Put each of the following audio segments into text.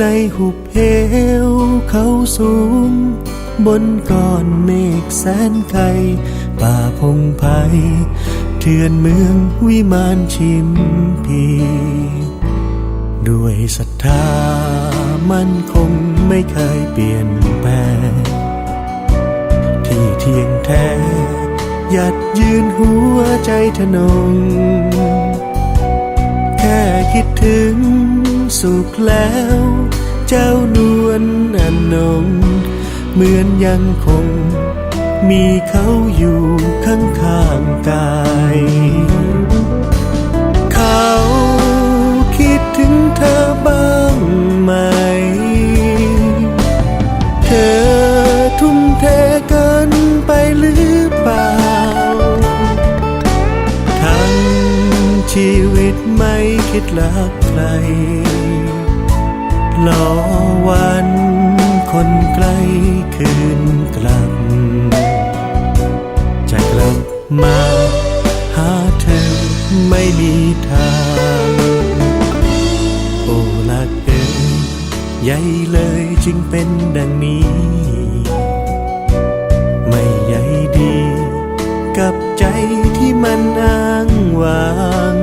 ในหุบเหวเขาสูง บนก้อนเมฆแสนไกลป่าพงไพรเถื่อนเมืองวิมานชิมพีด้วยศรัทธามันคงไม่เคยเปลี่ยนแปลงที่เที่ยงแท้หยัดยืนหัวใจทนง แค่คิดถึง สุขแล้ว เจ้านวลอนนงเหมือนยังคง มีเขาอยู่ข้างข้างๆกาย คิดรักใครรอวันคนใกล้คืนกลับ จะกลับมาหาเธอไม่มีทาง โอ้ลักเอ๋ยใหญ่เลยจึงเป็นดังนี้ ไม่ใหญ่ดี กับใจที่มันอ้างว้าง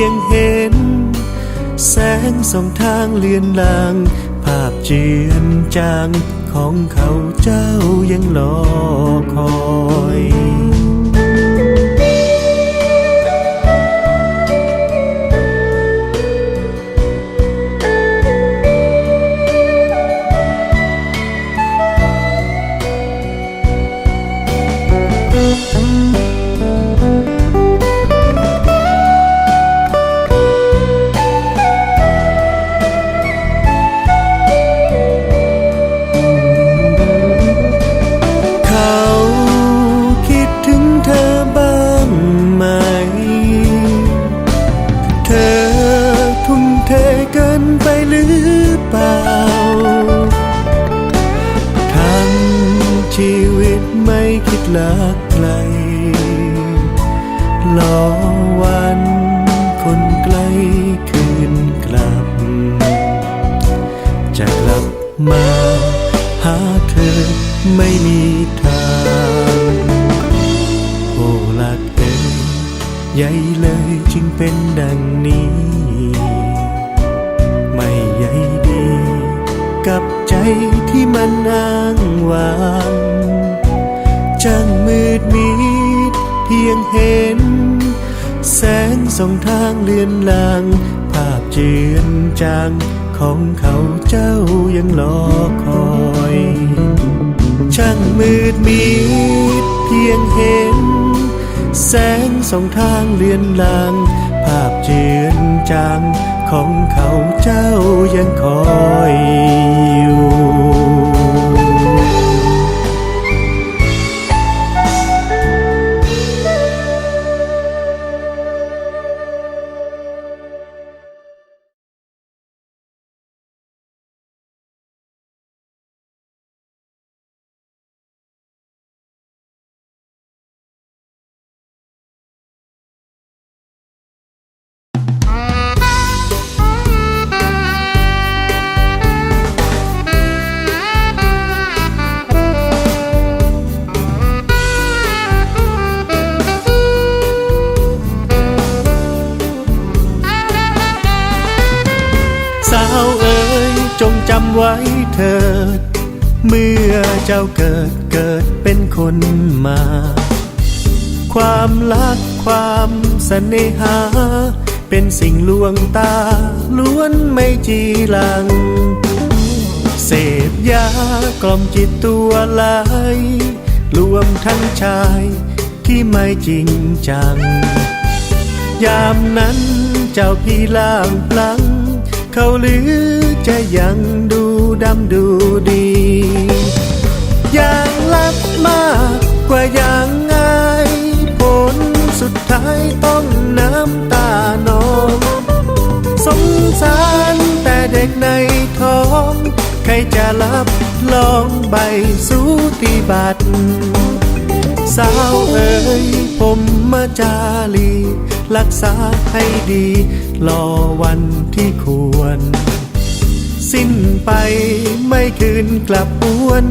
ยงเห็น แสงสองทางเลือนลาง ภาพเจือนจางของเขาเจ้ายังรอคอย คิดลักใครรอวันคนใกลคืนกลับ จะกลับมาหาเธอไม่มีทางโอ้ลักเอ๋ยใหญ่เลยจึงเป็นดังนี้ ไม่ใหญ่ดี กับใจที่มันอ้างว้าง ช่างมืดมิดเพียงเห็น แสงส่องทางเลือนลาง ภาพเจือนจางของเขาเจ้ายังรอคอย ช่างมืดมิดเพียงเห็น แสงส่องทางเลือนลาง ภาพเจือนจางของเขาเจ้ายังคอยอยู่ ถิด เมื่อเจ้าเกิดเกิดเป็นคนมา ความรักความเสน่หา เป็นสิ่งลวงตา ล้วนไม่จีลัง เสพยากล่อมจิตตัวลายรวมทั้งชายที่ไม่จริงจัง ยามนั้นเจ้าพี่ล่างพลัง เขาหรือจะยังดู ดำดูดี อย่างลับมากกว่าอย่างง่าย ผลสุดท้ายต้องน้ำตานองสงสารแต่เด็กในท้องขจะรับลองใบสูติบัติสาวเอ๋ยผมมาจาลีรักษาให้ดี รอวันที่ควร สิ้นไปไม่คืนกลับหวน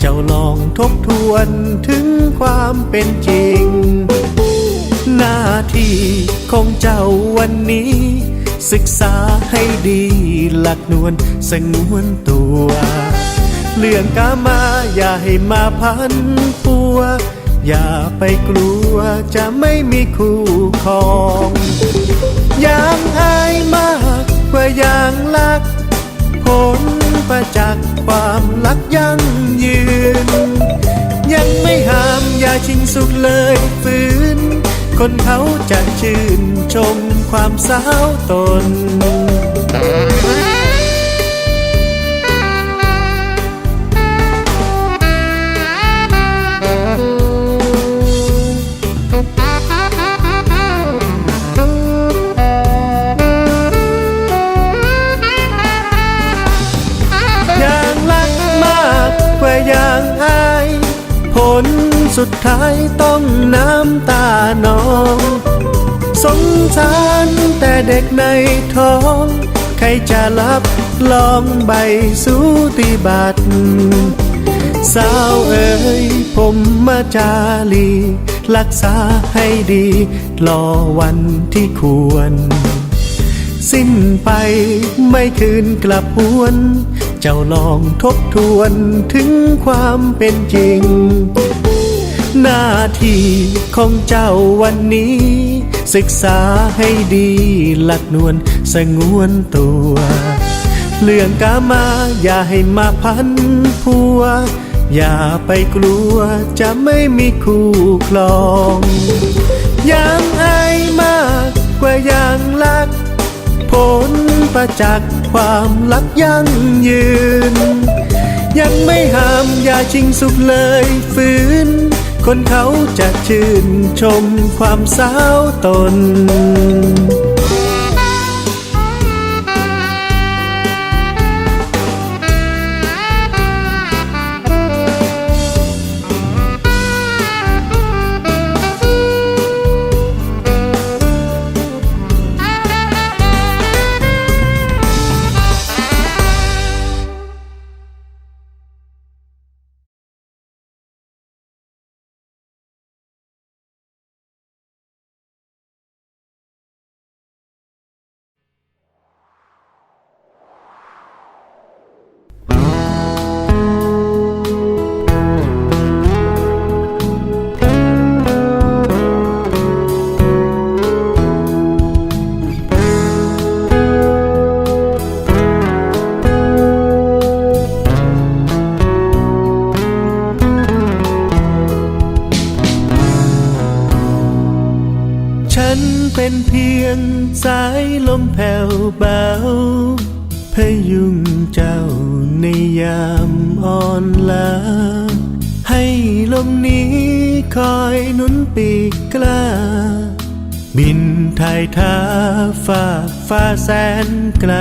เจ้าลองทบทวนถึงความเป็นจริง หน้าที่ของเจ้าวันนี้ ศึกษาให้ดีหลักนวลสงวนตัว เรื่องกามาอย่าให้มาพันปัว อย่าไปกลัวจะไม่มีคู่ครอง อย่างอายมากกว่าอย่างรัก ลประจักษ์ความรักยั่งยืน ยังไม่ห้ามอย่าชิงสุขเลยฝืน คนเขาจะชื่นชมความสาวตน สุดท้ายต้องน้ำตานอง สงสารแต่เด็กในท้อง ใครจะรับลองใบสูติบัติสาวเอ๋ยผมมาจาลี รักษาให้ดี รอวันที่ควร สิ้นไปไม่คืนกลับหวน เจ้าลองทบทวนถึงความเป็นจริง หน้าที่ของเจ้าวันนี้ ศึกษาให้ดีหลักนวลสงวนตัว เรื่องกามาอย่าให้มาพันพัว อย่าไปกลัวจะไม่มีคู่ครองอย่างอายมากกว่าอย่างรัก ผลประจักษ์ความรักยั่งยืน ยังไม่ห้ามอย่าชิงสุขเลยฝืน คนเขาจะชื่นชมความสาวตน ฉันเป็นเพียงสายลมแผ่วเบา พยุงเจ้าในยามอ่อนล้า ให้ลมนี้คอยนุนปีกกล้า บินไทยท้าฝ่ากฟ้าแสนไกล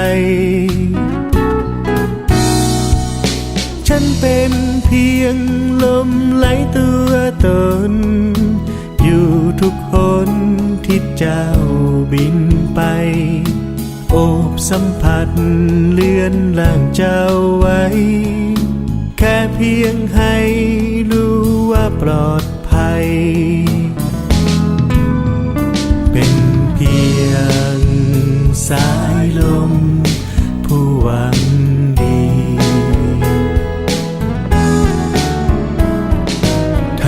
ฉันเป็นเพียงลมไหลตัวตน เจ้าบินไปโอบสัมผัสเลือนร่างเจ้าไว้ แค่เพียงให้รู้ว่าปลอดภัย เป็นเพียงสายลม ผู้หวังดี ท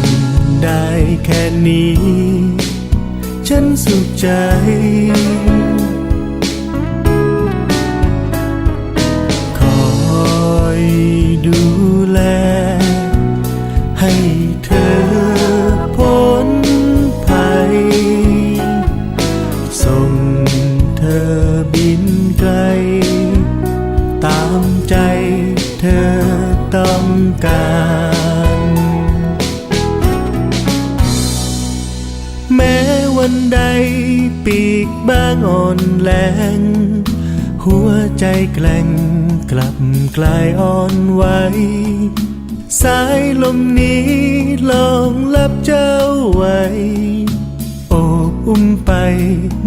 ำได้แค่นี้ ฉันสุขใจ คอยดูแล ให้เธอพ้นภัย ส่งเธอบินไกล ตามใจเธอต้องการ กบ้างอ่อนแรงหัวใจแกล้งกลับกลายอ่อนไหวสายลมนี้ลองลับเจ้าไว้โอบอุ้มไป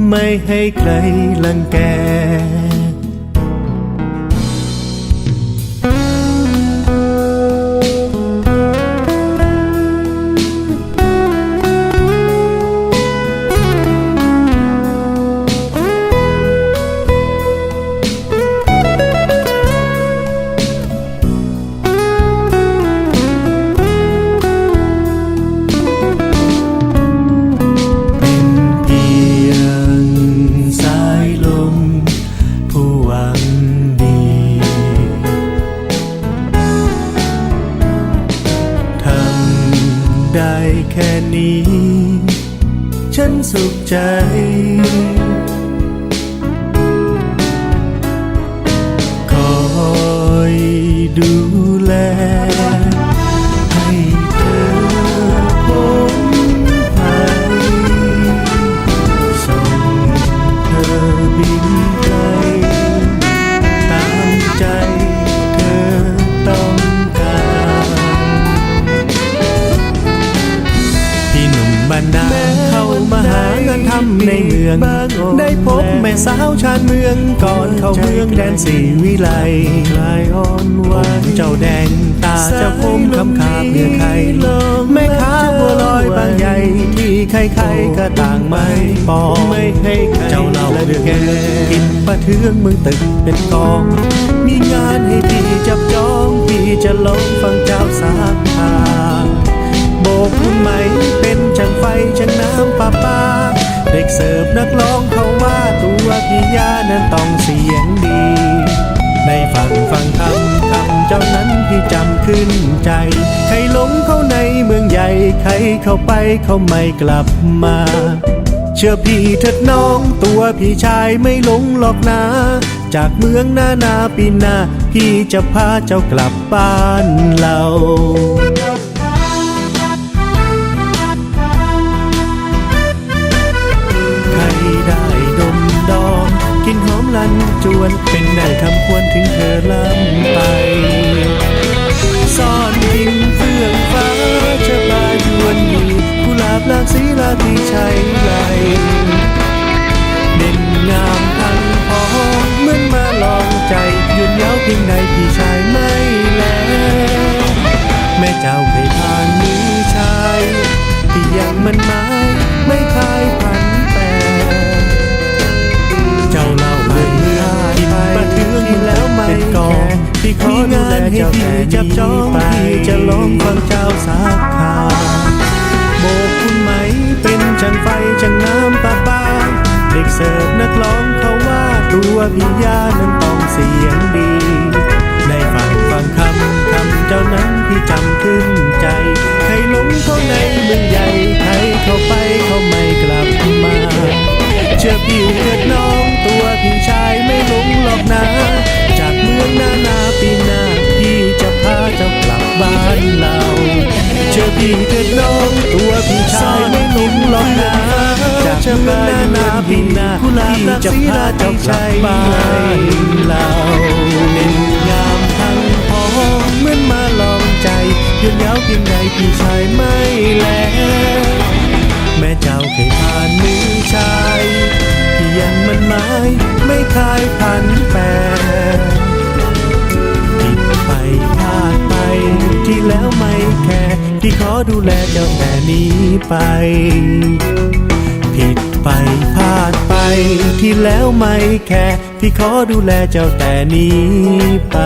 ไม่ให้ใครลังแก แค่นี้ ฉันสุขใจ คอยดูแล ในเมืองได้พบแม่สาวชาญเมืองก่อนเข้าเมืองแดนสีวิไลคลายอ่อนหวานเจ้าแดงตาเจ้าคมคำคาเพื่อใครแม่ค้าบัวลอยบางใหญ่ที่ใครๆก็ต่างไม่ปองไม่ให้เจ้าเล่าเรื่องแกกินปลาเทืองเมืองตึกเป็นกอง มีงานให้พี่จับจองพี่จะลองฟังเจ้าสาขาโบกคุณไหมเป็นช่างไฟช่างน้ำประปา เด็กเสิร์ฟนักร้องเขาว่าตัวพี่ยานั้นต้องเสียงดีได้ฟังฟังคำคำเจ้านั้นพี่จำขึ้นใจ ใครหลงเข้าในเมืองใหญ่ ใครเข้าไปเขาไม่กลับมา เชื่อพี่เถิดน้องตัวพี่ชายไม่หลงหรอกนะจากเมืองนานาปีหน้าพี่จะพาเจ้ากลับบ้านเรา กลินหอมลันจวนเป็นได้คำควรถึงเธอล้ำไป ซ่อนกินเฟื่องฟ้าชะบายวนอยู่กุหลาบหลากสีลาทีชัยไหลเด่นงามพันพอเหมือนมาลองใจยืนยาวเพียงใดพี่ชายไม่แลแม่เจ้าเคยผ่านมือชายที่ยังมันม้ไที่ของานให้พี่จับจองพี่จะลองฟังเจ้าสักข่าวโบกคุณไหมเป็นช่างไฟช่างน้ำประปาเด็กเสิร์ฟนักร้องเขาว่าตัวพี่ยานั้นต้องเสียงดีได้ฟังฟังคำคำเจ้านั้นพี่จำขึ้นใจใครหลงเข้าในเมืองใหญ่ใครเข้าไปเขาไม่กลับมา เชื่อพี่เถิดน้องตัวพี่ชายไม่หลงหรอกนะ มืองนานาปีหน้าพี่จะพาเจ้ากลับบ้านเราเชื่อพี่เถิดน้องตัวพี่ชายไม่หลงหรอกนะจากเมืองนานาปีหน้าพี่จะพาเจ้ากลับบ้านเราเป็นงามพังพอเหมือนมาลองใจยืนยาวเพียงใดพี่ชายไม่แลแม่เจ้าเคยผ่านมือชายที่ยังมันไม้ไม่คลายพันแปร ที่แล้วไม่แคร์ที่ขอดูแลเจ้าแต่นี้ไป ผิดไปพลาดไป ที่แล้วไม่แคร์ที่ขอดูแลเจ้าแต่นี้ไป